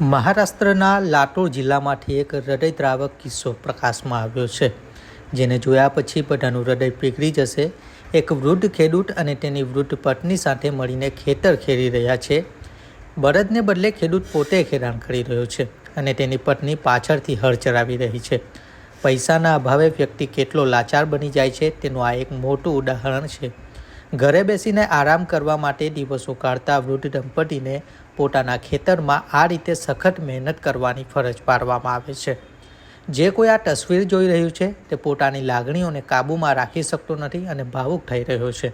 મહારાષ્ટ્રના લાટોર જિલ્લામાંથી એક હૃદયદ્રાવક કિસ્સો પ્રકાશમાં આવ્યો છે. જેને જોયા પછી બધાનું હૃદય પીગળી જશે. એક વૃદ્ધ ખેડૂત અને તેની વૃદ્ધ પત્ની સાથે મળીને ખેતર ખેડી રહ્યા છે. બળદને બદલે ખેડૂત પોતે ખેડાણ કરી રહ્યો છે અને તેની પત્ની પાછળથી હળ ચરાવી રહી છે. પૈસાના અભાવે વ્યક્તિ કેટલો લાચાર બની જાય છે તેનું આ એક મોટું ઉદાહરણ છે. ઘરે બેસીને આરામ કરવા માટે દિવસો કાઢતા વૃદ્ધ દંપતીને પોતાના ખેતરમાં આ રીતે સખત મહેનત કરવાની ફરજ પાડવામાં આવે છે. જે કોઈ આ તસવીર જોઈ રહ્યું છે, તે પોતાની લાગણીઓને કાબૂમાં રાખી શકતો નથી અને ભાવુક થઈ રહ્યો છે.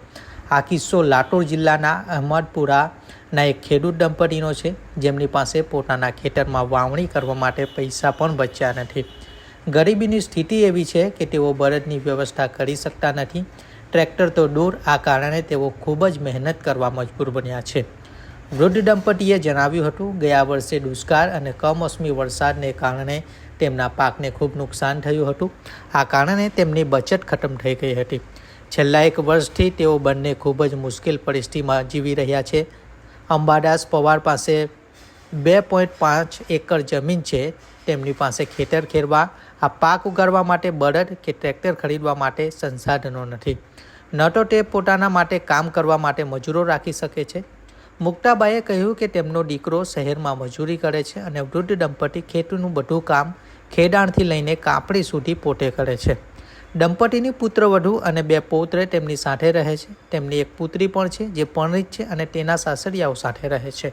આ કિસ્સો લાટોર જિલ્લાના અહમદપુરાના એક ખેડૂત દંપતીનો છે. જેમની પાસે પોતાના ખેતરમાં વાવણી કરવા માટે પૈસા પણ બચ્યા નથી. ગરીબીની સ્થિતિ એવી છે કે તેઓ બળદની વ્યવસ્થા કરી શકતા નથી. ટ્રેક્ટર તો દૂર, આ કારણે તેઓ ખૂબ જ મહેનત કરવા મજબૂર બન્યા છે. વૃદ્ધ દંપતીએ જણાવ્યું હતું, ગયા વર્ષે દુષ્કાળ અને કમોસમી વરસાદને કારણે તેમના પાકને ખૂબ નુકસાન થયું હતું. આ કારણે તેમની બચત ખતમ થઈ ગઈ હતી. છેલ્લા એક વર્ષથી તેઓ બંને ખૂબ જ મુશ્કેલ પરિસ્થિતિમાં જીવી રહ્યા છે. અંબાદાસ પવાર પાસે બે પોઈન્ટ પાંચ એકર જમીન છે. તેમની પાસે ખેતર ખેરવા, આ પાક ઉગાડવા માટે બળદ કે ટ્રેક્ટર ખરીદવા માટે સંસાધનો નથી. ન તો તે પોતાના માટે કામ કરવા માટે મજૂરો રાખી શકે છે. મુક્તાબાઈએ કહ્યું કે તેમનો દીકરો શહેરમાં મજૂરી કરે છે અને વૃદ્ધ દંપતી ખેતીનું બધું કામ ખેડાણથી લઈને કાપડી સુધી પોતે કરે છે. દંપતીની પુત્રવધુ અને બે પૌત્ર તેમની સાથે રહે છે. તેમની એક પુત્રી પણ છે, જે પરણિત છે અને તેના સાસરિયાઓ સાથે રહે છે.